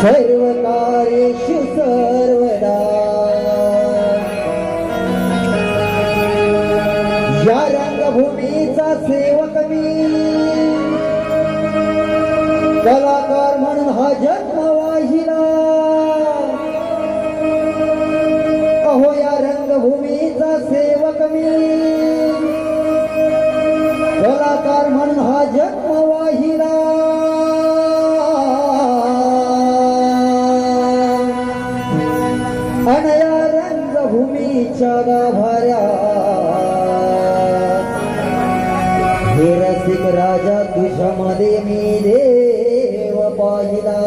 सर्व सर्वदा. या रंगभूमीचा सेवक मी. कलाकार म्हणून हजर నీ దేవ పాయినా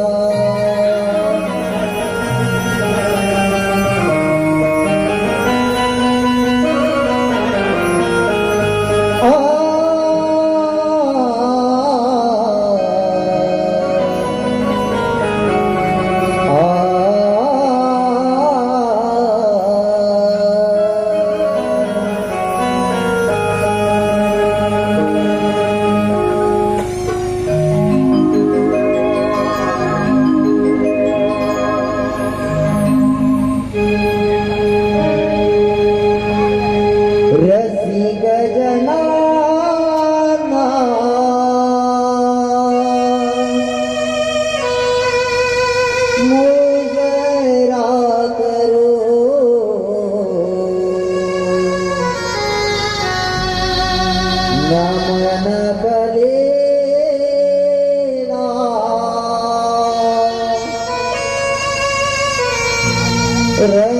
Será?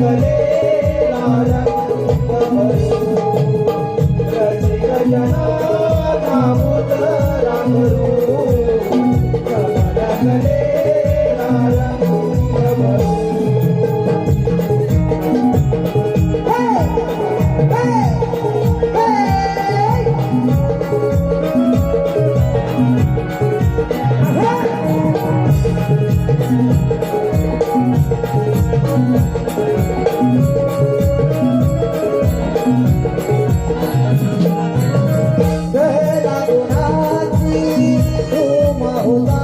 रसिक hold on.